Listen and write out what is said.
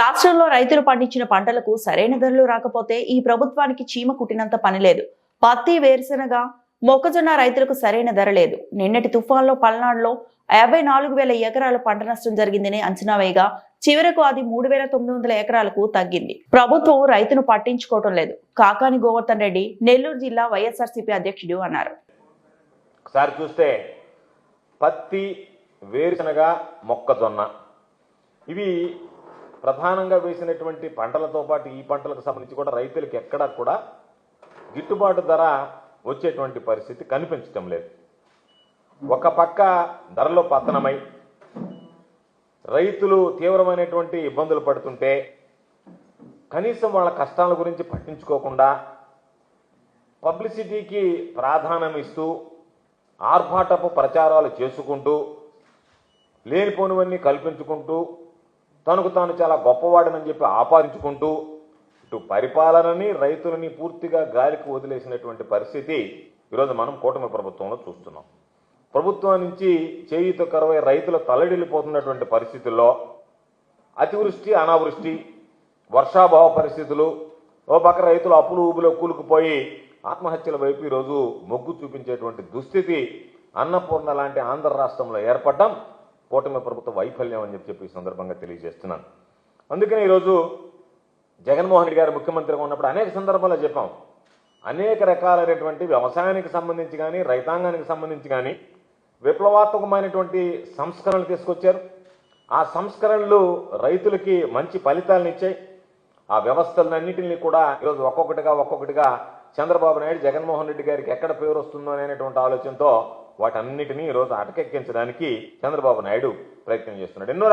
రాష్ట్రంలో రైతులు పండించిన పంటలకు సరైన ధరలు రాకపోతే ఈ ప్రభుత్వానికి చీమ కుట్టినంత పని లేదు. పత్తి వేరుశనగ మొక్కజొన్న రైతులకు సరైన ధర లేదు. నిన్నటి తుఫాన్లో పల్నాడులో యాభై నాలుగు వేల ఎకరాల పంట నష్టం జరిగిందని అంచనా వేయగా చివరకు అది మూడు వేల తొమ్మిది వందల ఎకరాలకు తగ్గింది. ప్రభుత్వం రైతును పట్టించుకోవటం లేదు. కాకాని గోవర్ధన్ రెడ్డి నెల్లూరు జిల్లా వైఎస్ఆర్సీపీ అధ్యక్షుడు అన్నారు. ఒకసారి చూస్తే పత్తి వేరుశనగ మొక్కజొన్న ఇవి ప్రధానంగా వేసినటువంటి పంటలతో పాటు ఈ పంటలకు సంబంధించి కూడా రైతులకు ఎక్కడా కూడా గిట్టుబాటు ధర వచ్చేటువంటి పరిస్థితి కనిపించటం లేదు. ఒక పక్క ధరలో పతనమై రైతులు తీవ్రమైనటువంటి ఇబ్బందులు పడుతుంటే కనీసం వాళ్ళ కష్టాల గురించి పట్టించుకోకుండా పబ్లిసిటీకి ప్రాధాన్యం ఇస్తూ ఆర్భాటపు ప్రచారాలు చేసుకుంటూ లేనిపోనివన్నీ కల్పించుకుంటూ తనకు తాను చాలా గొప్పవాడనని చెప్పి ఆపాదించుకుంటూ ఇటు పరిపాలనని రైతులని పూర్తిగా గాలికి వదిలేసినటువంటి పరిస్థితి ఈరోజు మనం కూటమి ప్రభుత్వంలో చూస్తున్నాం. ప్రభుత్వం నుంచి చేయూత కరవై రైతుల తల్లడిల్లిపోతున్నటువంటి పరిస్థితుల్లో అతివృష్టి అనావృష్టి వర్షాభావ పరిస్థితులు ఓ పక్క రైతులు అప్పులు ఊబులో కూలుకుపోయి ఆత్మహత్యల వైపు ఈరోజు మొగ్గు చూపించేటువంటి దుస్థితి అన్నపూర్ణ లాంటి ఆంధ్ర రాష్ట్రంలో ఏర్పడడం కూటమి ప్రభుత్వ వైఫల్యం అని చెప్పి చెప్పి ఈ సందర్భంగా తెలియజేస్తున్నాను. అందుకని ఈరోజు జగన్మోహన్ రెడ్డి గారు ముఖ్యమంత్రిగా ఉన్నప్పుడు అనేక సందర్భాల్లో చెప్పాం. అనేక రకాలైనటువంటి వ్యవసాయానికి సంబంధించి కానీ రైతాంగానికి సంబంధించి కానీ విప్లవాత్మకమైనటువంటి సంస్కరణలు తీసుకొచ్చారు. ఆ సంస్కరణలు రైతులకి మంచి ఫలితాలను ఇచ్చాయి. ఆ వ్యవస్థలన్నింటినీ కూడా ఈరోజు ఒక్కొక్కటిగా ఒక్కొక్కటిగా చంద్రబాబు నాయుడు జగన్మోహన్ రెడ్డి గారికి ఎక్కడ పేరు వస్తుందో అనేటువంటి ఆలోచనతో వాటన్నిటినీ ఈరోజు అటకెక్కించడానికి చంద్రబాబు నాయుడు ప్రయత్నం చేస్తున్నాడు. ఎన్నో